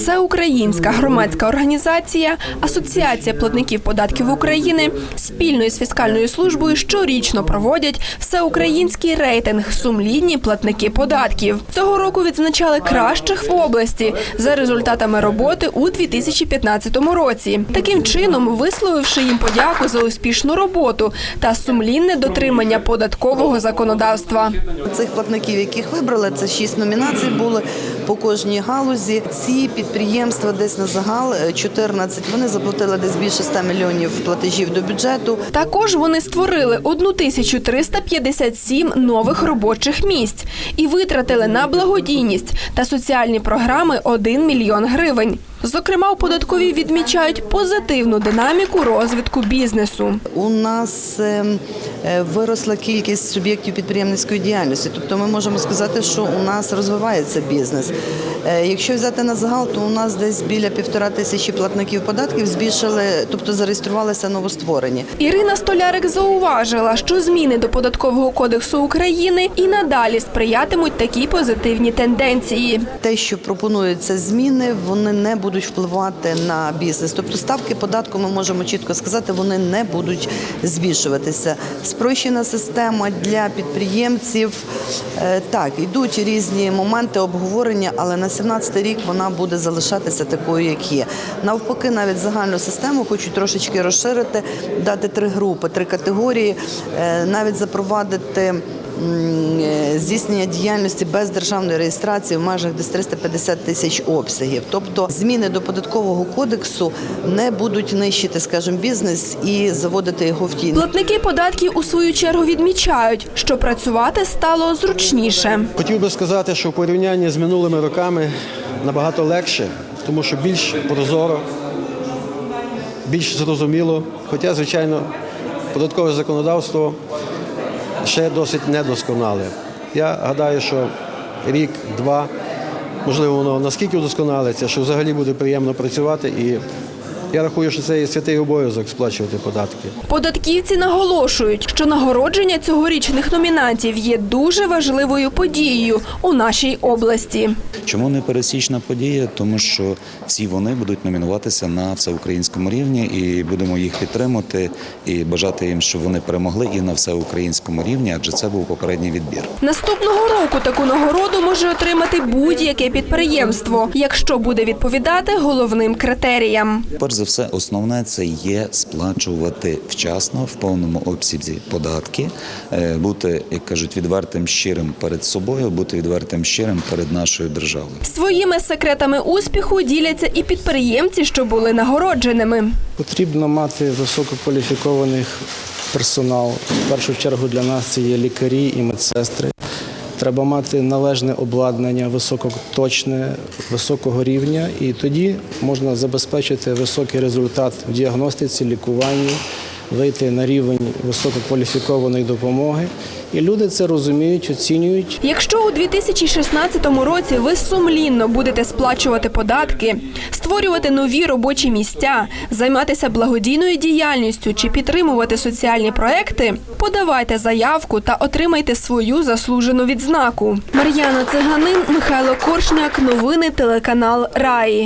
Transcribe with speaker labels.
Speaker 1: Всеукраїнська громадська організація Асоціація платників податків України спільно із фіскальною службою щорічно проводять всеукраїнський рейтинг сумлінні платники податків. Цього року відзначали кращих в області за результатами роботи у 2015 році. Таким чином, висловивши їм подяку за успішну роботу та сумлінне дотримання податкового законодавства.
Speaker 2: Цих платників, яких вибрали, це шість номінацій були по кожній галузі. Ці підприємства десь на загал е, 14, Вони заплатили десь більше 100 мільйонів платежів до бюджету.
Speaker 1: Також вони створили 1357 нових робочих місць і витратили на благодійність та соціальні програми 1 мільйон гривень. Зокрема, у податковій відмічають позитивну динаміку розвитку бізнесу.
Speaker 2: У нас е, е, виросла кількість суб'єктів підприємницької діяльності. Тобто ми можемо сказати, що у нас розвивається бізнес. Е, Якщо взяти на загал, то у нас десь біля півтора тисячі платників податків збільшили, тобто зареєструвалися новостворені.
Speaker 1: Ірина Столярик зауважила, що зміни до податкового кодексу України і надалі сприятимуть такій позитивній тенденції.
Speaker 2: Те, що пропонуються зміни, вони не будуть впливати на бізнес. Тобто ставки податку, ми можемо чітко сказати, вони не будуть збільшуватися. Спрощена система для підприємців. Е, Так, йдуть різні моменти обговорення, але на 17 рік вона буде залишатися такою, як є. Навпаки, навіть загальну систему хочуть трошечки розширити, дати три групи, три категорії, е, навіть запровадити здійснення діяльності без державної реєстрації в межах десь 350 тисяч обсягів. Тобто зміни до податкового кодексу не будуть нищити, скажімо, бізнес і заводити його в тінь.
Speaker 1: Платники податків у свою чергу відмічають, що працювати стало зручніше.
Speaker 3: Хотів би сказати, що в порівнянні з минулими роками набагато легше, тому що більш прозоро, більш зрозуміло. Хоча, звичайно, податкове законодавство ще досить недосконале. Я гадаю, що рік-два, можливо, воно наскільки вдосконалиться, що взагалі буде приємно працювати. І я рахую, що це є святий обов'язок сплачувати податки.
Speaker 1: Податківці наголошують, що нагородження цьогорічних номінантів є дуже важливою подією у нашій області.
Speaker 4: Чому не пересічна подія? Тому що всі вони будуть номінуватися на всеукраїнському рівні, і будемо їх підтримати і бажати їм, щоб вони перемогли і на всеукраїнському рівні, адже це був попередній відбір.
Speaker 1: Наступного року таку нагороду може отримати будь-яке підприємство, якщо буде відповідати головним критеріям.
Speaker 4: Перш за все, основне це є сплачувати вчасно в повному обсязі податки, е, бути, як кажуть, відвертим щирим перед собою, бути відвертим щирим перед нашою державою.
Speaker 1: Своїми секретами успіху діляться і підприємці, що були нагородженими.
Speaker 5: Потрібно мати висококваліфікованих персонал. В першу чергу для нас це є лікарі і медсестри. Треба мати належне обладнання, високоточне, високого рівня, і тоді можна забезпечити високий результат в діагностиці, лікуванні, вийти на рівень висококваліфікованої допомоги. І люди це розуміють, оцінюють
Speaker 1: Якщо у 2016 році ви сумлінно будете сплачувати податки, створювати нові робочі місця, займатися благодійною діяльністю чи підтримувати соціальні проекти, подавайте заявку та отримайте свою заслужену відзнаку. Мар'яна Циганин, Михайло Коршняк, новини телеканал Раї.